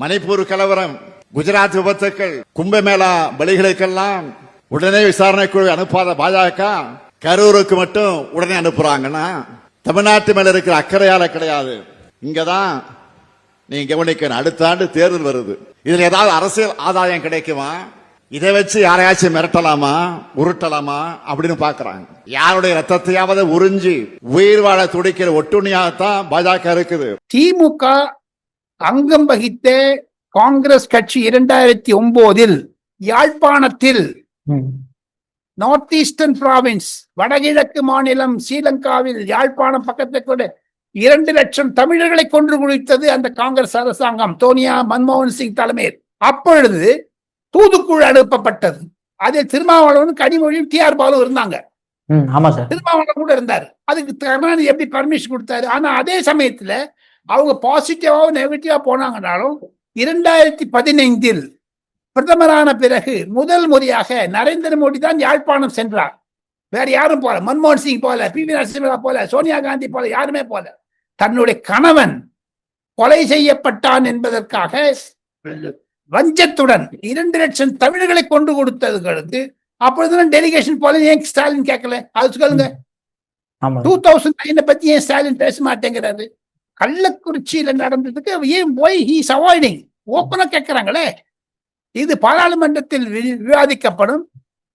மணிப்பூர் கலவரம் குஜராத் விபத்துக்கள் கும்பமேளா பலிகளுக்கெல்லாம் உடனே விசாரணை குழு அனுப்பாத பாஜக கரூருக்கு மட்டும் உடனே அனுப்புறாங்கன்னா தமிழ்நாட்டு மேல இருக்கிற அக்கறையால கிடையாது. இங்கதான் நீங்க கவனிக்கணும். அடுத்த ஆண்டு தேர்தல் வருது. இதுல ஏதாவது அரசியல் ஆதாயம் கிடைக்குமா? இதை வச்சு யாரையாச்சும் மிரட்டலாமா? உருட்டலாமா? அப்படின்னு பாக்குறாங்க யாருடைய ரத்தத்தையாவது உறிஞ்சி உயிர் வாழ துடிக்கிற ஒட்டுணியாகத்தான் பாஜக இருக்குது. திமுக அங்கம் வகித்த காங்கிரஸ் கட்சி இரண்டாயிரத்தி ஒன்பதில் யாழ்ப்பாணத்தில் நார்த் ஈஸ்டர்ன் பிராவின்ஸ் வடகிழக்கு மாநிலம் ஸ்ரீலங்காவில் யாழ்ப்பாணம் பக்கத்தில் கூட இரண்டு லட்சம் தமிழர்களை கொன்று குவித்தது அந்த காங்கிரஸ் அரசாங்கம். சோனியா மன்மோகன் சிங் தலைமையில். அப்பொழுது தூதுக்குழு அனுப்பப்பட்டது. அதில் திருமாவளவன் கனிமொழியும் டிஆர் பாலு இருந்தாங்க. ம் ஆமா சார். திருமாவளவன் கூட இருந்தார். அதுக்கு கருணாநிதி எப்படி பர்மிஷன் கொடுத்தாரு? ஆனா அதே சமயத்துல அவங்க பாசிட்டிவாவும் நெகட்டிவா போனாங்கனாலும் இரண்டாயிரத்தி பதினைந்தில் பிரதமரான பிறகு முதல் முறையாக நரேந்திர மோடி தான் யாழ்ப்பாணம் சென்றார். வேற யாரும் போல மன்மோகன் சிங் போல பி வி நரசிம்மரா போல சோனியா காந்தி போல யாருமே போல. தன்னுடைய கணவன் கொலை செய்யப்பட்டான் என்பதற்காக வஞ்சத்துடன் இரண்டு லட்சம் தமிழர்களை கொண்டு கொடுத்ததுகளுக்கு அப்பொழுதுதான் டெலிகேஷன் போல ஏன் ஸ்டாலின் கேட்கல? அது சொல்லுங்க. டூ தௌசண்ட் நைனை பத்தி ஏன் ஸ்டாலின் பேச மாட்டேங்கிறாரு? கள்ளக்குறிச்சியில நடந்ததுக்கு ஏன் போய் ஹீஸ் அவாய்டிங் ஓப்பனா கேட்கிறாங்களே இது பாராளுமன்றத்தில் வி- விவாதிக்கப்படும்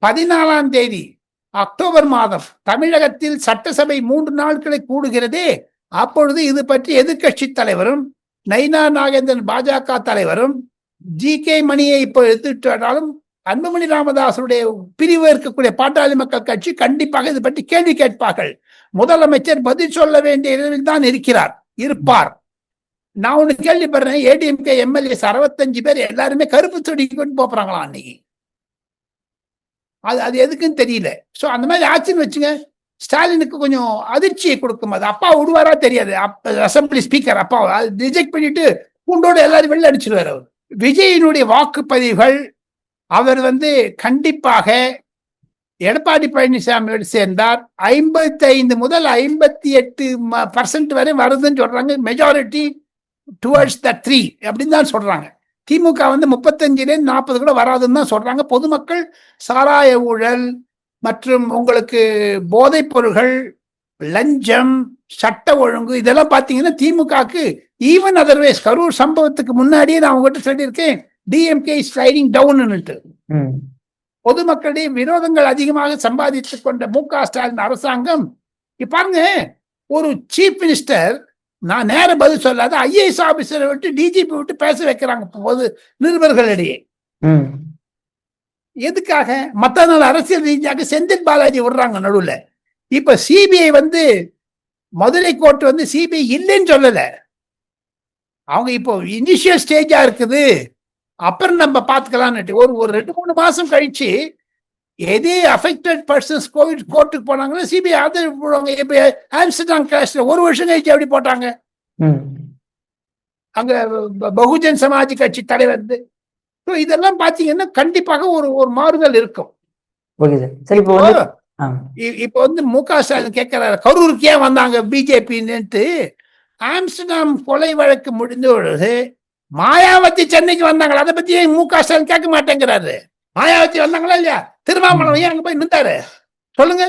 பதினாலாம் தேதி அக்டோபர் மாதம். தமிழகத்தில் சட்டசபை மூன்று நாட்களை கூடுகிறதே. அப்பொழுது இது பற்றி எதிர்க்கட்சி தலைவரும் நைனா நாகேந்திரன் பாஜக தலைவரும் ஜி கே மணியை இப்போ எதிர்த்தாலும் அன்புமணி ராமதாசருடைய பிரிவு இருக்கக்கூடிய பாட்டாளி மக்கள் கட்சி கண்டிப்பாக இது பற்றி கேள்வி கேட்பார்கள். முதலமைச்சர் பதில் சொல்ல வேண்டிய இடத்தில் தான் இருக்கிறார். இருப்பார். நான் ஒண்ணு கேள்விப்படுறேன் ஏடிஎம்கே எம்எல்ஏஸ் அறுபத்தஞ்சு பேர் எல்லாருமே கருப்பு செடி கொண்டு போறாங்களாம் அன்னைக்கு? அது அது எதுக்குன்னு தெரியல. சோ அந்த மாதிரி ஆச்சுன்னு வச்சுங்க ஸ்டாலினுக்கு கொஞ்சம் அதிர்ச்சியை கொடுக்கும். அது அப்பா விடுவாரா தெரியாது. அசம்பிளி ஸ்பீக்கர் அப்பா ரிஜெக்ட் பண்ணிட்டு பூண்டோட எல்லாரும் வெளில அடிச்சிருவாரு அவர். விஜயினுடைய வாக்குப்பதிவுகள் அவர் வந்து கண்டிப்பாக எடப்பாடி பழனிசாமியோடு சேர்ந்தார். ஐம்பத்தி ஐந்து முதல் ஐம்பத்தி எட்டு பர்சன்ட் வரை வருதுன்னு சொல்றாங்க. மெஜாரிட்டி டுவர்ட்ஸ் த த்ரீ அப்படின்னு தான் சொல்றாங்க. திமுக வந்து முப்பத்தஞ்சிலேருந்து நாற்பது கூட வராதுன்னு தான் சொல்றாங்க. பொதுமக்கள் சாராய ஊழல் மற்றும் உங்களுக்கு போதைப் பொருள்கள் லஞ்சம் சட்ட ஒழுங்கு இதெல்லாம் பார்த்தீங்கன்னா திமுகக்கு ஈவன் அதர்வைஸ் கரூர் சம்பவத்துக்கு முன்னாடியே நான் உங்ககிட்ட சொல்லியிருக்கேன். டிஎம்கே ஸ்லைடிங் டவுன்னுட்டு பொதுமக்களிடையே விரோதங்கள் அதிகமாக சம்பாதித்துக் கொண்ட மு க ஸ்டாலின் அரசாங்கம் பாருங்க ஒரு சீஃப் மினிஸ்டர் நான் நேர பதில் சொல்லாத ஐஏஎஸ் ஆபீசரை விட்டு டிஜிபி விட்டு பேச வைக்கிறாங்க பொது நிருபர்களிடையே. எதுக்காக? மத்த நாள் அரசியல் ரீதியாக செந்தில் பாலாஜி விடுறாங்க நடுவுல. இப்ப சிபிஐ வந்து மதுரை கோர்ட் வந்து சிபிஐ இல்லைன்னு சொல்லல. அவங்க இப்போ இனிஷியல் ஸ்டேஜா இருக்குது. அப்புறம் நம்ம பார்த்துக்கலாம்னு ஒரு ஒரு ரெண்டு மூணு மாசம் கழிச்சு எதே அஃபெக்டட் பர்சன்ஸ் கோவிட் கோர்ட்டுக்கு போனாங்கன்னா சிபிஐ ஆதரவு போடுவாங்க. இப்போ ஆம்ஸ்டர்டாம் கிளாஸ்ல ஒரு வருஷம் கழிச்சு எப்படி போட்டாங்க. அங்க பகுஜன் சமாஜ் கட்சி தலைவர் So இதெல்லாம் பாத்தீங்கன்னா கண்டிப்பாக ஒரு ஒரு மாறுதல் இருக்கும். சார் இப்போ வந்து மு க ஸ்டாலின் கேட்கிறாரு கரூருக்கு ஏன் வந்தாங்க பிஜேபின்னுட்டு ஆம்ஸ்டர்டாம் கொலை வழக்கு முடிந்த பொழுது மாயாவதி சென்னைக்கு வந்தாங்களா? அதை பத்தி மு க ஸ்டாலின் கேட்க மாட்டேங்கிறாரு. மாயாவதி வந்தாங்களா இல்லையா? திருமாமலம் ஏன் அங்க போய் நின்றாரு? சொல்லுங்க.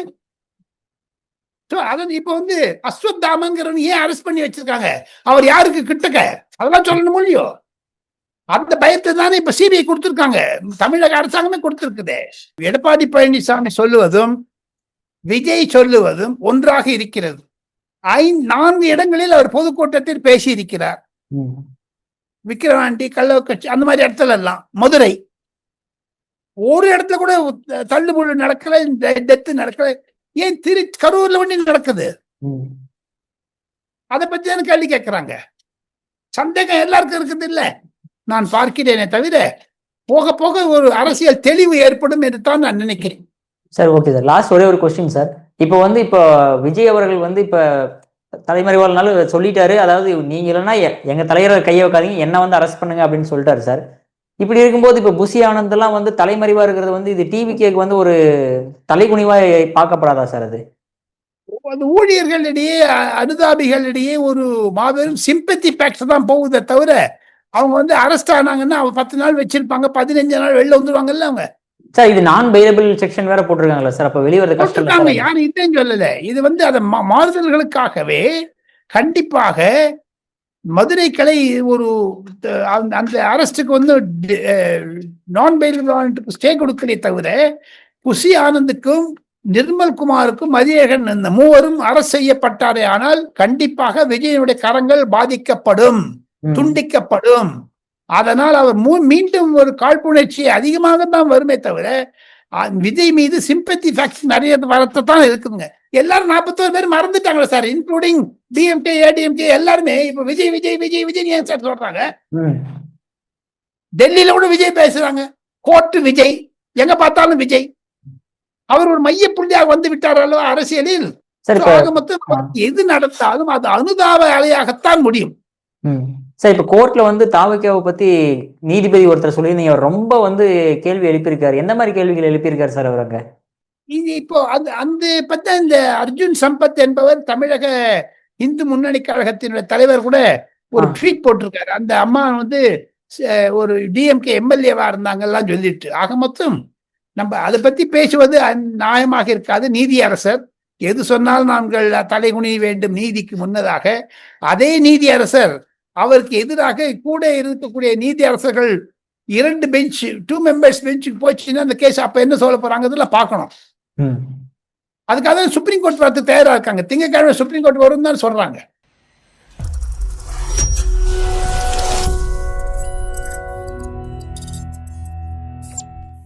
அது இப்ப வந்து அஸ்வத்தாமங்கிறவன் ஏன் அரெஸ்ட் பண்ணி வச்சிருக்காங்க? அவர் யாருக்கு கிட்டக்க? அதெல்லாம் சொல்லணும் இல்லையோ? அந்த பயத்தை தானே இப்ப சிபிஐ கொடுத்திருக்காங்க. தமிழக அரசாங்கமே கொடுத்திருக்குதே. எடப்பாடி பழனிசாமி சொல்லுவதும் விஜய் சொல்லுவதும் ஒன்றாக இருக்கிறது. ஐந்து நான்கு இடங்களில் அவர் பொதுக்கூட்டத்தில் பேசி இருக்கிறார் விக்கிரவாண்டி கள்ளக்கட்சி அந்த மாதிரி இடத்துல எல்லாம் மதுரை. ஒரு இடத்துல கூட தள்ளுமுள்ளு நடக்கல டெத்து நடக்கல. ஏன் திரு கரூர்ல ஒண்ணு நடக்குது? அதை பத்தி தானே கேள்வி கேட்கிறாங்க சந்தேகம் எல்லாருக்கும் இருக்குது இல்ல. நான் பார்க்கிறேனே தவிர போக போக ஒரு அரசியல் தெளிவு ஏற்படும் என்று தான் நான் நினைக்கிறேன். Sir okay sir. லாஸ்ட் ஒரே ஒரு கொஸ்டின் சார். இப்போ வந்து இப்போ விஜய் அவர்கள் வந்து இப்போ தலைமறைவாள்னாலும் சொல்லிட்டாரு. அதாவது நீங்க இல்லைன்னா எ- எங்க தலைவரை கையை வைக்காதீங்க. என்ன வந்து அரெஸ்ட் பண்ணுங்க அப்படின்னு சொல்லிட்டாரு சார். இப்படி இருக்கும்போது இப்போ புசி ஆனந்த் எல்லாம் வந்து தலைமறைவா இருக்கிறது வந்து இது டிவி கேக்கு வந்து ஒரு தலைகுனிவா பார்க்கப்படாதா சார் அது? அது ஊழியர்களிடையே அனுதாபிகளிடையே ஒரு மாபெரும் சிம்பத்தி பேக்ஸ் தான் போகுதே தவிர அவங்க வந்து அரெஸ்ட் ஆனாங்கன்னா அவங்க பத்து நாள் வச்சிருப்பாங்க பதினஞ்சு நாள் வெளில வந்துருவாங்கல்ல அவங்க. சார் இது நான் பெயிலபிள் செக்ஷன் வேற போட்டிருக்காங்களா சார் அப்ப வெளியே வரது கஷ்டம் யாரும் இல்லைன்னு சொல்லல. இது வந்து அதை மாறுதல்களுக்காகவே கண்டிப்பாக மதுரை கலை ஒரு அந்த அரஸ்டுக்கு வந்து நான் பெயில் ஸ்டே கொடுக்கலே தவிர குஷி ஆனந்துக்கும் நிர்மல் குமாருக்கும் மதியழகன் இந்த மூவரும் அரசு செய்யப்பட்டாரே ஆனால் கண்டிப்பாக விஜயனுடைய கரங்கள் பாதிக்கப்படும். துண்டிக்கப்படும். அதனால் அவர் மூ மீண்டும் ஒரு காழ்ப்புணர்ச்சி அதிகமாக தான் வருமே தவிர விஜய் மீது சிம்பத்தி ஃபேக்ட்ஸ் நிறைய வரத்தை தான் இருக்குதுங்க. எல்லாரும் நாற்பத்தோரு பேர் மறந்துட்டாங்களே சார் இன்க்ளூடிங் டிஎம்கே ஏடிஎம்கே எல்லாருமே. இப்ப விஜய் விஜய் விஜய் விஜய் ஏன் சார் சொல்றாங்க. டெல்லியில கூட விஜய் பேசுறாங்க. கோர்ட்டு விஜய். எங்க பார்த்தாலும் விஜய். அவர் ஒரு மைய புள்ளியாக வந்து விட்டார் அல்லவா அரசியலில்? ஆக மொத்தம் எது நடந்தாலும் அது அனுதாப அலையாகத்தான் முடியும். சார் இப்ப கோர்ட்ல வந்து தாவக்காவை பத்தி நீதிபதி ஒருத்தர் சொல்லியிருந்தீங்க. அவர் ரொம்ப வந்து கேள்வி எழுப்பியிருக்காரு. எந்த மாதிரி கேள்விகள் எழுப்பியிருக்காரு சார் அவர் அங்க? இது இப்போ அந்த அந்த பத்த இந்த அர்ஜுன் சம்பத் என்பவர் தமிழக இந்து முன்னணி கழகத்தினுடைய தலைவர் கூட ஒரு. ட்வீட் போட்டிருக்காரு. அந்த அம்மா வந்து ஒரு டிஎம்கே எம்எல்ஏவா இருந்தாங்கலாம் சொல்லிட்டு. ஆக மொத்தம் நம்ம அதை பத்தி பேசுவது நியாயமாக இருக்காது. நீதியரசர் எது சொன்னாலும் நாங்கள் தலைகுனிய வேண்டும் நீதிக்கு முன்னதாக. அதே நீதியரசர் அவருக்கு எதிராக கூட இருக்கக்கூடிய நீதியரசர்கள் இரண்டு பெஞ்ச் டூ மெம்பர்ஸ் பெஞ்சுக்கு போச்சுன்னா அந்த கேஸ் அப்ப என்ன சொல்ல போறாங்க இதெல்லாம் பார்க்கணும். அதுக்காக சுப்ரீம் கோர்ட் வரதுக்கு தயாரா இருக்காங்க. திங்கட்கிழமை சுப்ரீம் கோர்ட் வரும் தான் சொல்றாங்க.